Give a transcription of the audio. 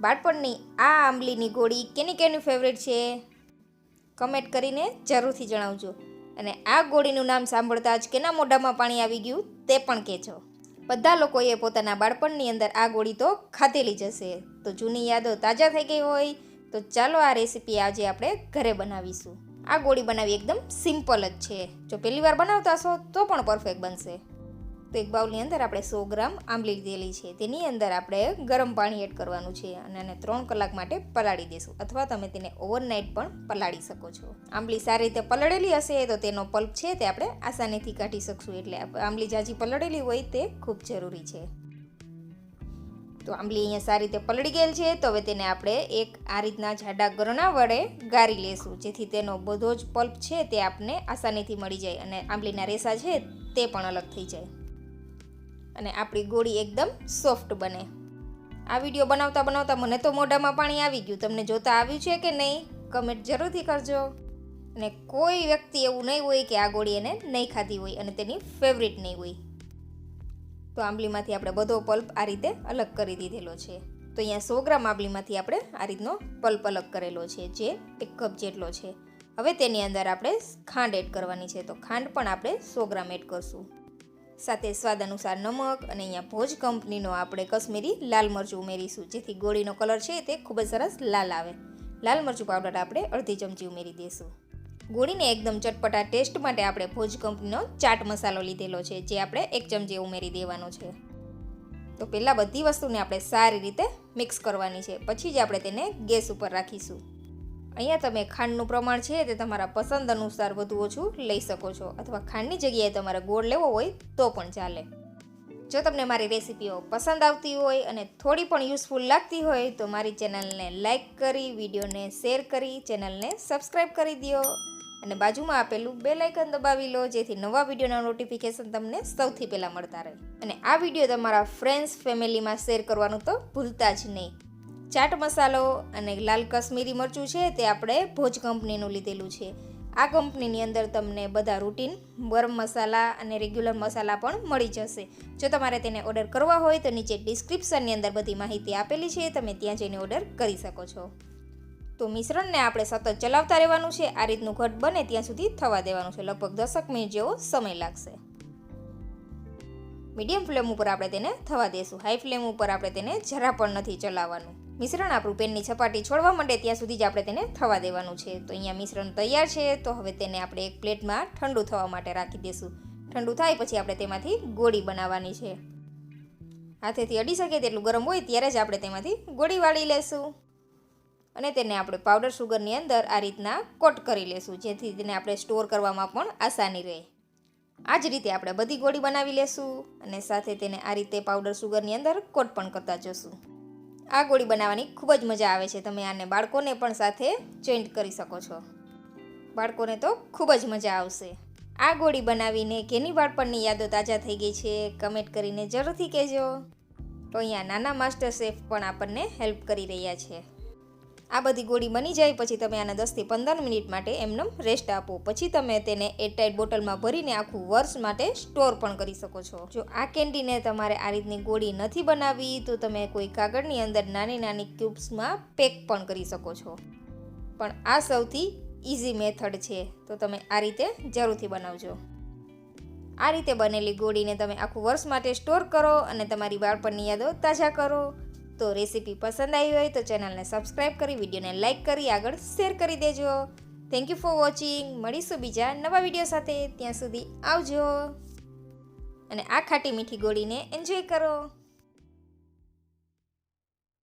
બાળપણની આ આંબલીની ગોળી કેની કેની ફેવરેટ છે? કમેન્ટ કરીને જરૂરથી જણાવજો. અને આ ગોળીનું નામ સાંભળતા જ કેના મોઢામાં પાણી આવી ગયું તે પણ કહેજો. બધા લોકોએ પોતાના બાળપણની અંદર આ ગોળી તો ખાધેલી જ હશે. તો જૂની યાદો તાજા થઈ ગઈ હોય તો ચાલો આ રેસીપી આજે આપણે ઘરે બનાવીશું. આ ગોળી બનાવી એકદમ સિમ્પલ જ છે. જો પહેલી વાર બનાવતા હશો તો પણ પરફેક્ટ બનશે. તો એક બાઉલની અંદર આપણે સો ગ્રામ આંબલી લીધેલી છે. તેની અંદર આપણે ગરમ પાણી એડ કરવાનું છે અને આને ત્રણ કલાક માટે પલાળી દેશું અથવા તમે તેને ઓવરનાઇટ પણ પલાળી શકો છો. આંબલી સારી રીતે પલળેલી હશે તો તેનો પલ્પ છે તે આપણે આસાનીથી કાઢી શકશું. એટલે આંબલી જાજી પલળેલી હોય તે ખૂબ જરૂરી છે. તો આંબલી અહીંયા સારી રીતે પલળી ગયેલ છે. તો હવે તેને આપણે એક આ રીતના જાડા ગરણા વડે ગારી લેશું. જેથી તેનો બધો જ પલ્પ છે તે આપને આસાનીથી મળી જાય અને આંબલીના રેસા છે તે પણ અલગ થઈ જાય. અને આપણી ગોળી એકદમ સોફ્ટ બને. આ વીડિયો બનાવતા બનાવતા મને તો મોઢામાં પાણી આવી ગયું. તમને જોતા આવ્યું છે કે નહીં? કમેન્ટ જરૂરથી કરજો. અને કોઈ વ્યક્તિ એવું નહીં હોય કે આ ગોળી એને નહીં ખાધી હોય અને તેની ફેવરિટ નહીં હોય. તો આંબલીમાંથી આપણે બધો પલ્પ આ રીતે અલગ કરી દીધેલો છે. તો અહીંયા સો ગ્રામ આંબલીમાંથી આપણે આ રીતનો પલ્પ અલગ કરેલો છે, જે એક કપ જેટલો છે. હવે તેની અંદર આપણે ખાંડ એડ કરવાની છે. તો ખાંડ પણ આપણે સો ગ્રામ એડ કરશું. સાથે સ્વાદ અનુસાર નમક અને અહીંયા ભોજ કંપનીનો આપણે કશ્મીરી લાલ મરચું ઉમેરીશું. જેથી ગોળીનો કલર છે તે ખૂબ જ સરસ લાલ આવે. લાલ મરચું પાવડર આપણે અડધી ચમચી ઉમેરી દઈશું. ગોળીને એકદમ ચટપટા ટેસ્ટ માટે આપણે ભોજ કંપનીનો ચાટ મસાલો લીધેલો છે, જે આપણે એક ચમચી ઉમેરી દેવાનો છે. તો પહેલાં બધી વસ્તુને આપણે સારી રીતે મિક્સ કરવાની છે. પછી જ આપણે તેને ગેસ ઉપર રાખીશું. અહીંયા તમે ખાંડનું પ્રમાણ છે તે તમારા પસંદ અનુસાર વધુ ઓછું લઈ શકો છો. અથવા ખાંડની જગ્યાએ તમારે ગોળ લેવો હોય તો પણ ચાલે. જો તમને મારી રેસીપીઓ પસંદ આવતી હોય અને થોડી પણ યુઝફુલ લાગતી હોય તો મારી ચેનલને લાઇક કરી, વિડીયોને શેર કરી, ચેનલને સબસ્ક્રાઈબ કરી દો. અને બાજુમાં આપેલું બે લાઇકન દબાવી લો, જેથી નવા વિડીયોના નોટિફિકેશન તમને સૌથી પહેલાં મળતા રહે. અને આ વીડિયો તમારા ફ્રેન્ડ્સ, ફેમિલીમાં શેર કરવાનું તો ભૂલતા જ નહીં. ચાટ મસાલો અને લાલ કશ્મીરી મરચું છે તે આપણે ભોજ કંપનીનું લીધેલું છે. આ કંપનીની અંદર તમને બધા રૂટીન, ગરમ મસાલા અને રેગ્યુલર મસાલા પણ મળી જશે. જો તમારે તેને ઓર્ડર કરવા હોય તો નીચે ડિસ્ક્રિપ્શનની અંદર બધી માહિતી આપેલી છે, તમે ત્યાં જઈને ઓર્ડર કરી શકો છો. તો મિશ્રણને આપણે સતત ચલાવતા રહેવાનું છે, આ રીતનું ઘટ બને ત્યાં સુધી થવા દેવાનું છે. લગભગ દસક મિનિટ જેવો સમય લાગશે. મીડિયમ ફ્લેમ ઉપર આપણે તેને થવા દેશું. હાઈ ફ્લેમ ઉપર આપણે તેને જરા પણ નથી ચલાવવાનું. મિશ્રણ આપણું પેનની સપાટી છોડવા માંડે ત્યાં સુધી જ આપણે તેને થવા દેવાનું છે. તો અહીંયા મિશ્રણ તૈયાર છે. તો હવે તેને આપણે એક પ્લેટમાં ઠંડુ થવા માટે રાખી દઈશું ઠંડુ થાય પછી આપણે તેમાંથી ગોળી બનાવવાની છે. હાથેથી અડી શકે તેટલું ગરમ હોય ત્યારે જ આપણે તેમાંથી ગોળી વાળી લેશું. અને તેને આપણે પાવડર સુગરની અંદર આ રીતના કોટ કરી લેશું, જેથી તેને આપણે સ્ટોર કરવામાં પણ આસાની રહે. આ જ રીતે આપણે બધી ગોળી બનાવી લેશું અને સાથે તેને આ રીતે પાવડર સુગરની અંદર કોટ પણ કરતા જશું. આ ગોળી બનાવવાની ખૂબ જ મજા આવે છે. તમે આને બાળકોને પણ સાથે જોઈન્ટ કરી શકો છો. બાળકોને તો ખૂબ જ મજા આવશે. આ ગોળી બનાવીને કેની બાળપણની યાદો તાજા થઈ ગઈ છે. કમેન્ટ કરીને જરૂરથી કહેજો. તો અહીંયા નાના માસ્ટર શેફ પણ આપણને હેલ્પ કરી રહ્યા છે. આ બધી ગોળી બની જાય પછી તમે આને દસથી પંદર મિનિટ માટે એમનેમ રેસ્ટ આપો. પછી તમે તેને એરટાઇટ બોટલમાં ભરીને આખું વર્ષ માટે સ્ટોર પણ કરી શકો છો. જો આ કેન્ડીને તમારે આ રીતની ગોળી નથી બનાવવી તો તમે કોઈ કાગળની અંદર નાની નાની ક્યુબ્સમાં પેક પણ કરી શકો છો. પણ આ સૌથી ઇઝી મેથડ છે. તો તમે આ રીતે જરૂરથી બનાવજો. આ રીતે બનેલી ગોળીને તમે આખું વર્ષ માટે સ્ટોર કરો અને તમારી બાળપણની યાદો તાજા કરો. તો રેસીપી પસંદ આવી હોય તો ચેનલને સબસ્ક્રાઈબ કરી વિડીયોને લાઇક કરી, આગળ શેર કરી દેજો. થેન્ક યુ ફોર વોચિંગ મળીશું બીજા નવા વીડિયો સાથે. ત્યાં સુધી આવજો. અને આ ખાટી મીઠી ગોળીને એન્જોય કરો.